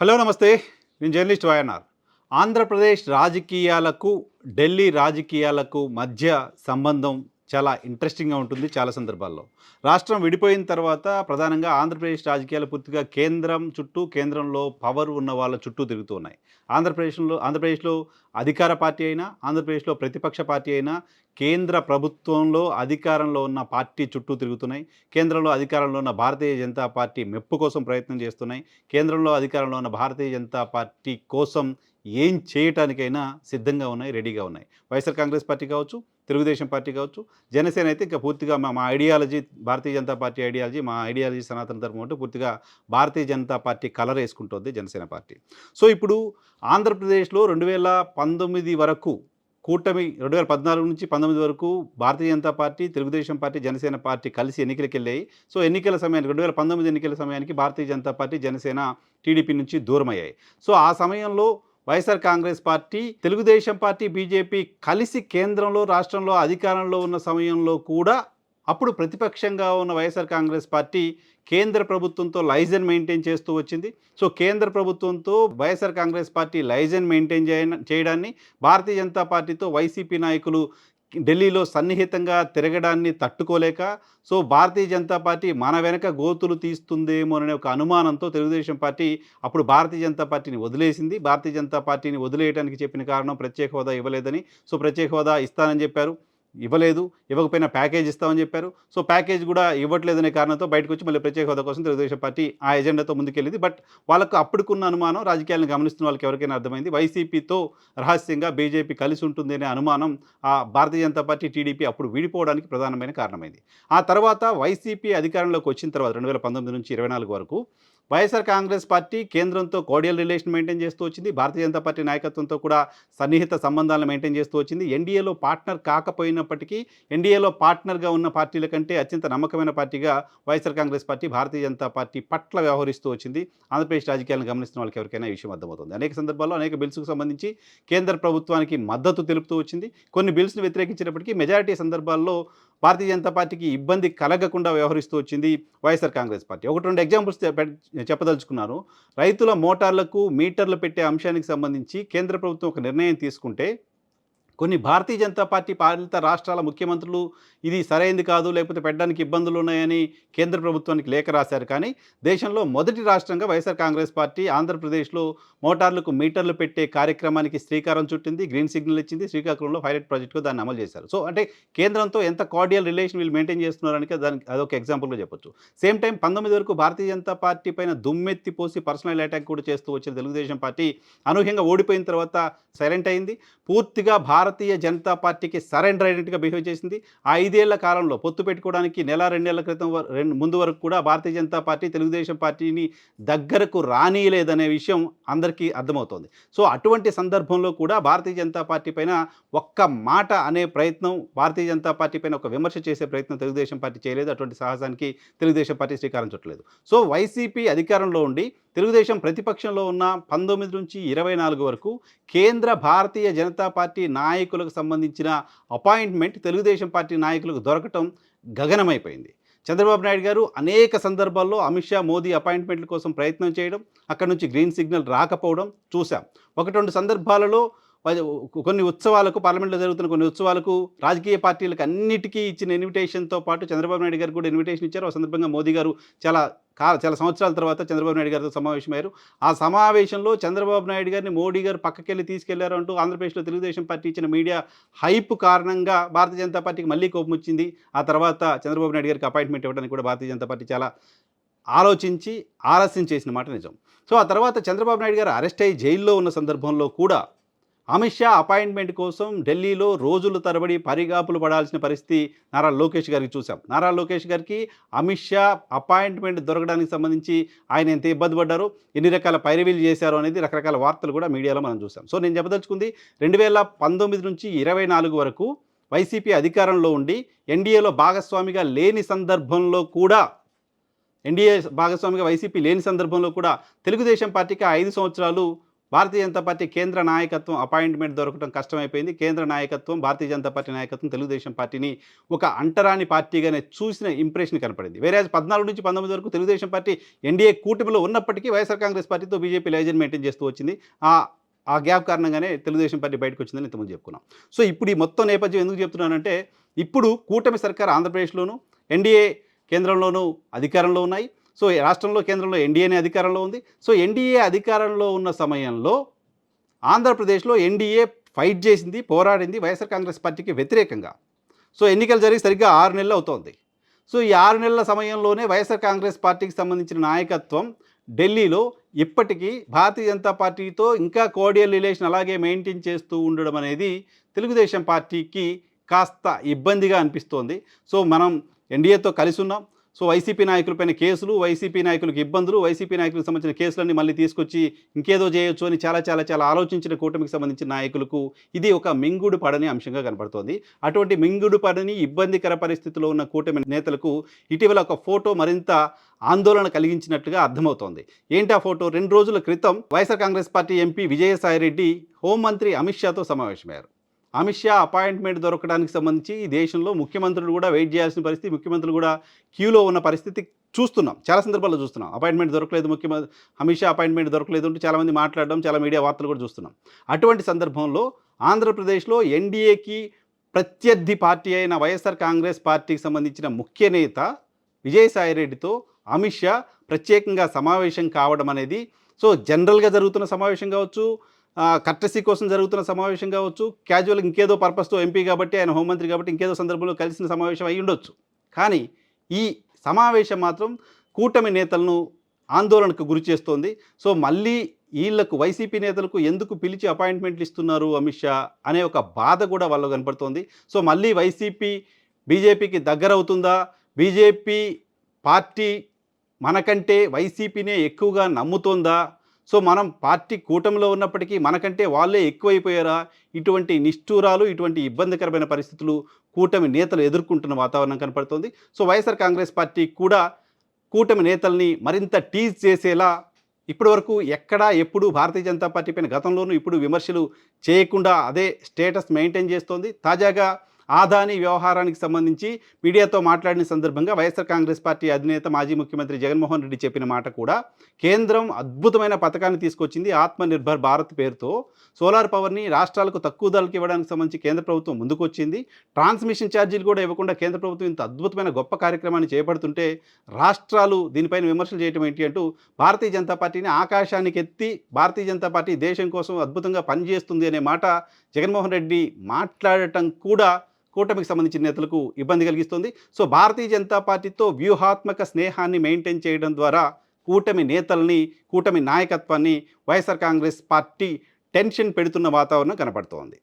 Hello నమస్తే నేను journalist YNR Andhra Pradesh రాజకీయాలకు ఢిల్లీ రాజకీయాలకు మధ్య సంబంధం చాలా ఇంట్రెస్టింగ్గా ఉంటుంది చాలా సందర్భాల్లో. రాష్ట్రం విడిపోయిన తర్వాత ప్రధానంగా ఆంధ్రప్రదేశ్ రాజకీయాలు పూర్తిగా కేంద్రం చుట్టూ కేంద్రంలో పవర్ ఉన్న వాళ్ళ చుట్టూ తిరుగుతున్నాయి ఆంధ్రప్రదేశ్లో ఆంధ్రప్రదేశ్లో అధికార పార్టీ అయినా ఆంధ్రప్రదేశ్లో ప్రతిపక్ష పార్టీ అయినా కేంద్ర ప్రభుత్వంలో అధికారంలో ఉన్న పార్టీ చుట్టూ తిరుగుతున్నాయి. కేంద్రంలో అధికారంలో ఉన్న భారతీయ జనతా పార్టీ మెప్పు కోసం ప్రయత్నం చేస్తున్నాయి. కేంద్రంలో అధికారంలో ఉన్న భారతీయ జనతా పార్టీ కోసం ఏం చేయటానికైనా సిద్ధంగా ఉన్నాయి రెడీగా ఉన్నాయి. వైఎస్ఆర్ కాంగ్రెస్ పార్టీ కావచ్చు తెలుగుదేశం పార్టీ కావచ్చు. జనసేన అయితే ఇంకా పూర్తిగా మా మా ideology Bharatiya Janata party ideology మా ఐడియాలజీ సనాతన ధర్మం అంటూ పూర్తిగా భారతీయ జనతా పార్టీ కలర్ వేసుకుంటుంది జనసేన పార్టీ. సో ఇప్పుడు ఆంధ్రప్రదేశ్లో రెండు వేల పంతొమ్మిది వరకు కూటమి రెండు వేల పద్నాలుగు నుంచి పంతొమ్మిది వరకు Bharatiya Janata party Telugu Desam party Janasena party కలిసి ఎన్నికలకు వెళ్ళాయి. సో ఎన్నికల సమయానికి రెండు వేల పంతొమ్మిది ఎన్నికల సమయానికి భారతీయ జనతా పార్టీ జనసేన టీడీపీ నుంచి దూరమయ్యాయి. సో ఆ సమయంలో YSR Congress party Telugu Desam party BJP కలిసి కేంద్రంలో రాష్ట్రంలో అధికారంలో ఉన్న సమయంలో కూడా అప్పుడు ప్రతిపక్షంగా ఉన్న వైఎస్ఆర్ కాంగ్రెస్ పార్టీ కేంద్ర ప్రభుత్వంతో లైజన్ మెయింటైన్ చేస్తూ వచ్చింది. సో కేంద్ర ప్రభుత్వంతో YSR Congress party liaison maintain చేయ చేయడాన్ని భారతీయ జనతా పార్టీతో వైసీపీ నాయకులు ఢిల్లీలో సన్నిహితంగా తిరగడాన్ని తట్టుకోలేక సో భారతీయ జనతా పార్టీ మన వెనక గోతులు తీస్తుందేమో అనే ఒక అనుమానంతో తెలుగుదేశం పార్టీ అప్పుడు భారతీయ జనతా పార్టీని వదిలేసింది. భారతీయ జనతా పార్టీని వదిలేయడానికి చెప్పిన కారణం ప్రత్యేక హోదా ఇవ్వలేదని సో ప్రత్యేక హోదా ఇస్తానని చెప్పారు. ఇవ్వలేదు ఇవ్వకపోయినా ప్యాకేజ్ ఇస్తామని చెప్పారు. సో ప్యాకేజ్ కూడా ఇవ్వట్లేదనే కారణంతో బయటకు వచ్చి మళ్ళీ ప్రత్యేక హోదా కోసం తెలుగుదేశం పార్టీ ఆ ఎజెండాతో ముందుకెళ్ళింది. బట్ వాళ్ళకు అప్పుడుకున్న అనుమానం రాజకీయాలను గమనిస్తున్న వాళ్ళకి ఎవరికైనా అర్థమైంది. వైసీపీతో రహస్యంగా బీజేపీ కలిసి ఉంటుంది అనే అనుమానం ఆ భారతీయ జనతా పార్టీ టీడీపీ అప్పుడు విడిపోవడానికి ప్రధానమైన కారణమైంది. ఆ తర్వాత వైసీపీ అధికారంలోకి వచ్చిన తర్వాత రెండు వేల పంతొమ్మిది నుంచి ఇరవై నాలుగు వరకు వైఎస్ఆర్ కాంగ్రెస్ పార్టీ కేంద్రంతో కోడియల్ రిలేషన్ మెయింటైన్ చేస్తూ వచ్చింది. భారతీయ జనతా పార్టీ నాయకత్వంతో కూడా సన్నిహిత సంబంధాలను మెయింటైన్ చేస్తూ వచ్చింది. ఎన్డీఏలో పార్ట్నర్ కాకపోయినప్పటికీ ఎన్డీఏలో పార్ట్నర్గా ఉన్న పార్టీల కంటే అత్యంత నమ్మకమైన పార్టీగా YSR Congress party Bharatiya Janata party పట్ల వ్యవహరిస్తూ వచ్చింది. ఆంధ్రప్రదేశ్ రాజకీయాలను గమనిస్తున్న వాళ్ళకి ఎవరికైనా ఈ విషయం అర్థమవుతుంది. అనేక సందర్భాల్లో అనేక బిల్స్కు సంబంధించి కేంద్ర ప్రభుత్వానికి మద్దతు తెలుపుతూ వచ్చింది. కొన్ని బిల్స్ను వ్యతిరేకించినప్పటికీ మెజారిటీ సందర్భాల్లో భారతీయ జనతా పార్టీకి ఇబ్బంది కలగకుండా వ్యవహరిస్తూ వచ్చింది వైఎస్ఆర్ కాంగ్రెస్ పార్టీ. ఒకటి రెండు ఎగ్జాంపుల్స్ చెప్పదలుచుకున్నాను రైతుల మోటార్లకు మీటర్లు పెట్టే అంశానికి సంబంధించి కేంద్ర ప్రభుత్వం ఒక నిర్ణయం తీసుకుంటే కొన్ని భారతీయ జనతా పార్టీ పాలిత రాష్ట్రాల ముఖ్యమంత్రులు ఇది సరైంది కాదు లేకపోతే పెట్టడానికి ఇబ్బందులు ఉన్నాయని కేంద్ర ప్రభుత్వానికి లేఖ రాశారు. కానీ దేశంలో మొదటి రాష్ట్రంగా వైఎస్ఆర్ కాంగ్రెస్ పార్టీ ఆంధ్రప్రదేశ్లో మోటార్లకు మీటర్లు పెట్టే కార్యక్రమానికి శ్రీకారం చుట్టింది గ్రీన్ సిగ్నల్ ఇచ్చింది శ్రీకాకుళంలో పైలట్ ప్రాజెక్టుగా దాన్ని అమలు చేశారు. సో అంటే కేంద్రంతో ఎంత కార్డియల్ రిలేషన్ వీళ్ళు మెయింటైన్ చేస్తున్నారని దానికి అదొక ఎగ్జాంపుల్గా చెప్పొచ్చు. సేమ్ టైం పంతొమ్మిది వరకు భారతీయ జనతా పార్టీ పైన దుమ్మెత్తి పోసి పర్సనల్ అటాక్ కూడా చేస్తూ వచ్చిన తెలుగుదేశం పార్టీ అనూహ్యంగా ఓడిపోయిన తర్వాత సైలెంట్ అయింది. పూర్తిగా భారతీయ జనతా పార్టీకి సరెండర్ అయినట్టుగా బిహేవ్ చేసింది. ఆ ఐదేళ్ళ కాలంలో పొత్తు పెట్టుకోవడానికి నెల రెండేళ్ళ క్రితం రెండు ముందు వరకు కూడా భారతీయ జనతా పార్టీ తెలుగుదేశం పార్టీని దగ్గరకు రానియలేదనే విషయం అందరికీ అర్థమవుతోంది. సో అటువంటి సందర్భంలో కూడా భారతీయ జనతా పార్టీ పైన ఒక్క మాట అనే ప్రయత్నం భారతీయ జనతా పార్టీ పైన ఒక విమర్శ చేసే ప్రయత్నం తెలుగుదేశం పార్టీ చేయలేదు. అటువంటి సాహసానికి తెలుగుదేశం పార్టీ శ్రీకారం చుట్టలేదు. సో వైసీపీ అధికారంలో ఉండి తెలుగుదేశం ప్రతిపక్షంలో ఉన్న పంతొమ్మిది నుంచి ఇరవై నాలుగు వరకు కేంద్ర భారతీయ జనతా పార్టీ నాయకులకు సంబంధించిన అపాయింట్మెంట్ తెలుగుదేశం పార్టీ నాయకులకు దొరకటం గగనమైపోయింది. చంద్రబాబు నాయుడు గారు అనేక సందర్భాల్లో అమిత్ షా మోదీ అపాయింట్మెంట్ల కోసం ప్రయత్నం చేయడం అక్కడ నుంచి గ్రీన్ సిగ్నల్ రాకపోవడం చూసాం ఒకటి రెండు సందర్భాలలో కొన్ని ఉత్సవాలకు పార్లమెంట్లో జరుగుతున్న కొన్ని ఉత్సవాలకు రాజకీయ పార్టీలకు అన్నిటికీ ఇచ్చిన ఇన్విటేషన్తో పాటు చంద్రబాబు నాయుడు గారు కూడా ఇన్విటేషన్ ఇచ్చారు. ఆ సందర్భంగా మోదీ గారు చాలా కా చాలా సంవత్సరాల తర్వాత చంద్రబాబు నాయుడు గారితో సమావేశమయ్యారు. ఆ సమావేశంలో చంద్రబాబు నాయుడు గారిని మోడీ గారు పక్కకెళ్ళి తీసుకెళ్ళారు అంటూ ఆంధ్రప్రదేశ్లో తెలుగుదేశం పార్టీ ఇచ్చిన మీడియా హైప్ కారణంగా భారతీయ జనతా పార్టీకి మళ్ళీ కోపం వచ్చింది. ఆ తర్వాత చంద్రబాబు నాయుడు గారికి అపాయింట్మెంట్ ఇవ్వడానికి కూడా భారతీయ జనతా పార్టీ చాలా ఆలోచించి ఆలస్యం చేసిన మాట నిజం. సో ఆ తర్వాత చంద్రబాబు నాయుడు గారు అరెస్ట్ అయ్యి జైల్లో ఉన్న సందర్భంలో కూడా అమిత్ షా అపాయింట్మెంట్ కోసం ఢిల్లీలో రోజుల తరబడి పరిగాపులు పడాల్సిన పరిస్థితి నారా లోకేష్ గారికి చూసాం నారా లోకేష్ గారికి అమిత్ షా అపాయింట్మెంట్ దొరకడానికి సంబంధించి ఆయన ఎంత ఇబ్బంది పడ్డారు ఎన్ని రకాల పైరవీలు చేశారో అనేది రకరకాల వార్తలు కూడా మీడియాలో మనం చూసాం సో నేను చెప్పదలుచుకుంది రెండు వేల పంతొమ్మిది నుంచి ఇరవై నాలుగు వరకు వైసీపీ అధికారంలో ఉండి ఎన్డీఏలో భాగస్వామిగా లేని సందర్భంలో కూడా ఎన్డీఏ భాగస్వామిగా వైసీపీ లేని సందర్భంలో కూడా తెలుగుదేశం పార్టీకి ఐదు సంవత్సరాలు భారతీయ జనతా పార్టీ కేంద్ర నాయకత్వం అపాయింట్మెంట్ దొరకడం కష్టమైపోయింది. కేంద్ర నాయకత్వం భారతీయ జనతా పార్టీ నాయకత్వం తెలుగుదేశం పార్టీని ఒక అంటరాని పార్టీగానే చూసిన ఇంప్రెషన్ కనపడింది. వేరే పద్నాలుగు నుంచి పంతొమ్మిది వరకు తెలుగుదేశం పార్టీ ఎన్డీఏ కూటమిలో ఉన్నప్పటికీ వైఎస్ఆర్ కాంగ్రెస్ పార్టీతో బీజేపీ లైజన్ మెయింటైన్ చేస్తూ వచ్చింది. ఆ ఆ గ్యాప్ కారణంగానే తెలుగుదేశం పార్టీ బయటకు వచ్చిందని ఇంతకుముందు చెప్పుకున్నాం. సో ఇప్పుడు ఈ మొత్తం నేపథ్యం ఎందుకు చెప్తున్నానంటే ఇప్పుడు కూటమి సర్కార్ ఆంధ్రప్రదేశ్లోను ఎన్డీఏ కేంద్రంలోనూ అధికారంలో ఉన్నాయి. సో ఈ రాష్ట్రంలో కేంద్రంలో ఎన్డీఏనే అధికారంలో ఉంది. సో ఎన్డీఏ అధికారంలో ఉన్న సమయంలో ఆంధ్రప్రదేశ్లో ఎన్డీఏ ఫైట్ చేసింది పోరాడింది వైఎస్ఆర్ కాంగ్రెస్ పార్టీకి వ్యతిరేకంగా. సో ఎన్నికలు జరిగి సరిగ్గా ఆరు నెలలు అవుతోంది. సో ఈ ఆరు నెలల సమయంలోనే వైఎస్ఆర్ కాంగ్రెస్ పార్టీకి సంబంధించిన నాయకత్వం ఢిల్లీలో ఇప్పటికీ భారతీయ జనతా పార్టీతో ఇంకా కోడియల్ రిలేషన్ అలాగే మెయింటైన్ చేస్తూ ఉండడం అనేది తెలుగుదేశం పార్టీకి కాస్త ఇబ్బందిగా అనిపిస్తోంది. సో మనం ఎన్డీఏతో కలిసి ఉన్నాం. సో వైసీపీ నాయకులపైన కేసులు వైసీపీ నాయకులకు ఇబ్బందులు వైసీపీ నాయకులకు సంబంధించిన కేసులన్నీ మళ్ళీ తీసుకొచ్చి ఇంకేదో చేయొచ్చు అని చాలా చాలా చాలా ఆలోచించిన కూటమికి సంబంధించిన నాయకులకు ఇది ఒక మింగుడు పడని అంశంగా కనబడుతోంది అటువంటి మింగుడు పడని ఇబ్బందికర పరిస్థితిలో ఉన్న కూటమి నేతలకు ఇటీవల ఒక ఫోటో మరింత ఆందోళన కలిగించినట్లుగా అర్థమవుతోంది. ఏంటి ఆ ఫోటో? రెండు రోజుల క్రితం YSR Congress party MP Vijayasai Reddy హోంమంత్రి అమిత్ షాతో సమావేశమయ్యారు. అమిత్ షా అపాయింట్మెంట్ దొరకడానికి సంబంధించి ఈ దేశంలో ముఖ్యమంత్రులు కూడా వెయిట్ చేయాల్సిన పరిస్థితి ముఖ్యమంత్రులు కూడా క్యూలో ఉన్న పరిస్థితి చూస్తున్నాం. చాలా సందర్భాల్లో చూస్తున్నాం. అపాయింట్మెంట్ దొరకలేదు ముఖ్యమంత్రి అమిత్ షా అపాయింట్మెంట్ దొరకలేదు అంటే చాలామంది మాట్లాడడం చాలా మీడియా వార్తలు కూడా చూస్తున్నాం. అటువంటి సందర్భంలో ఆంధ్రప్రదేశ్లో ఎన్డీఏకి ప్రత్యర్థి పార్టీ అయిన వైఎస్ఆర్ కాంగ్రెస్ పార్టీకి సంబంధించిన ముఖ్య నేత విజయసాయిరెడ్డితో అమిత్ షా ప్రత్యేకంగా సమావేశం కావడం అనేది సో జనరల్గా జరుగుతున్న సమావేశం కావచ్చు కర్టసీ కోసం జరుగుతున్న సమావేశం కావచ్చు క్యాజువల్ ఇంకేదో పర్పస్తో ఎంపీ కాబట్టి ఆయన హోంమంత్రి కాబట్టి ఇంకేదో సందర్భంలో కలిసిన సమావేశం అయి ఉండొచ్చు. కానీ ఈ సమావేశం మాత్రం కూటమి నేతలను ఆందోళనకు గురి చేస్తోంది. సో మళ్ళీ వీళ్ళకు వైసీపీ నేతలకు ఎందుకు పిలిచి అపాయింట్మెంట్లు ఇస్తున్నారు అమిత్ షా అనే ఒక బాధ కూడా వాళ్ళు కనపడుతోంది. సో మళ్ళీ వైసీపీ బీజేపీకి దగ్గర అవుతుందా? బీజేపీ పార్టీ మనకంటే వైసీపీనే ఎక్కువగా నమ్ముతోందా? సో మనం పార్టీ కూటమిలో ఉన్నప్పటికీ మనకంటే వాళ్ళే ఎక్కువైపోయారా? ఇటువంటి నిష్ఠూరాలు ఇటువంటి ఇబ్బందికరమైన పరిస్థితులు కూటమి నేతలు ఎదుర్కొంటున్న వాతావరణం కనపడుతోంది. సో వైఎస్ఆర్ కాంగ్రెస్ పార్టీ కూడా కూటమి నేతల్ని మరింత టీజ్ చేసేలా ఇప్పటివరకు ఎక్కడా ఎప్పుడు భారతీయ జనతా పార్టీ పైన గతంలోనూ ఇప్పుడు విమర్శలు చేయకుండా అదే స్టేటస్ మెయింటైన్ చేస్తోంది. తాజాగా ఆదాని వ్యవహారానికి సంబంధించి మీడియాతో మాట్లాడిన సందర్భంగా వైఎస్ఆర్ కాంగ్రెస్ పార్టీ అధినేత మాజీ ముఖ్యమంత్రి జగన్మోహన్ రెడ్డి చెప్పిన మాట కూడా కేంద్రం అద్భుతమైన పథకాన్ని తీసుకొచ్చింది ఆత్మనిర్భర్ భారత్ పేరుతో. సోలార్ పవర్ని రాష్ట్రాలకు తక్కువ ధరలకు ఇవ్వడానికి సంబంధించి కేంద్ర ప్రభుత్వం ముందుకొచ్చింది. ట్రాన్స్మిషన్ ఛార్జీలు కూడా ఇవ్వకుండా కేంద్ర ప్రభుత్వం ఇంత అద్భుతమైన గొప్ప కార్యక్రమాన్ని చేపడుతుంటే రాష్ట్రాలు దీనిపైన విమర్శలు చేయడం ఏంటి అంటూ భారతీయ జనతా పార్టీని ఆకాశానికి ఎత్తి భారతీయ జనతా పార్టీ దేశం కోసం అద్భుతంగా పనిచేస్తుంది అనే మాట జగన్మోహన్ రెడ్డి మాట్లాడటం కూడా కూటమికి సంబంధించిన నేతలకు ఇబ్బంది కలిగిస్తుంది. సో భారతీయ జనతా పార్టీతో వ్యూహాత్మక స్నేహాన్ని మెయింటైన్ చేయడం ద్వారా కూటమి నేతల్ని కూటమి నాయకత్వాన్ని వైఎస్ఆర్ కాంగ్రెస్ పార్టీ టెన్షన్ పెడుతున్న వాతావరణం కనపడుతోంది.